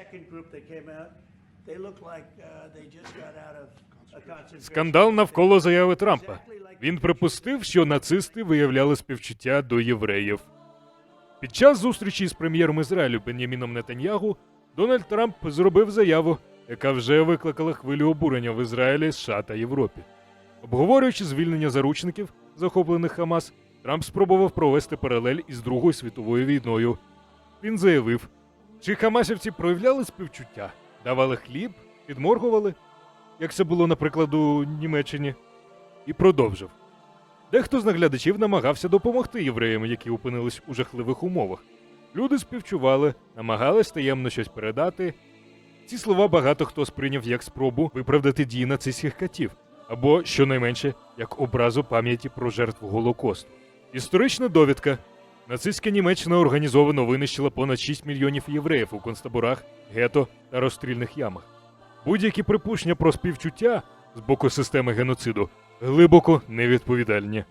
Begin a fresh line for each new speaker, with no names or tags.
second group that came out, they look like uh, they just got out of a concentration.
Скандал навколо заяви Трампа. Він припустив, що нацисти виявляли співчуття до євреїв. Під час зустрічі з прем'єром Ізраїлю Беняміном Нетаньягу Дональд Трамп зробив заяву, яка вже викликала хвилю обурення в Ізраїлі, США та Європі. Обговорюючи звільнення заручників, захоплених Хамас, Трамп спробував провести паралель із Другою світовою війною. Він заявив, чи хамасівці проявляли співчуття, давали хліб, підморгували, як це було, наприклад, у Німеччині, і продовжив. Дехто з наглядачів намагався допомогти євреям, які опинились у жахливих умовах. Люди співчували, намагались таємно щось передати. Ці слова багато хто сприйняв як спробу виправдати дії нацистських катів, або, щонайменше, як образу пам'яті про жертву Голокосту. Історична довідка. Нацистська Німеччина організовано винищила понад 6 мільйонів євреїв у концтаборах, гето та розстрільних ямах. Будь-які припущення про співчуття з боку системи геноциду глибоко невідповідальні.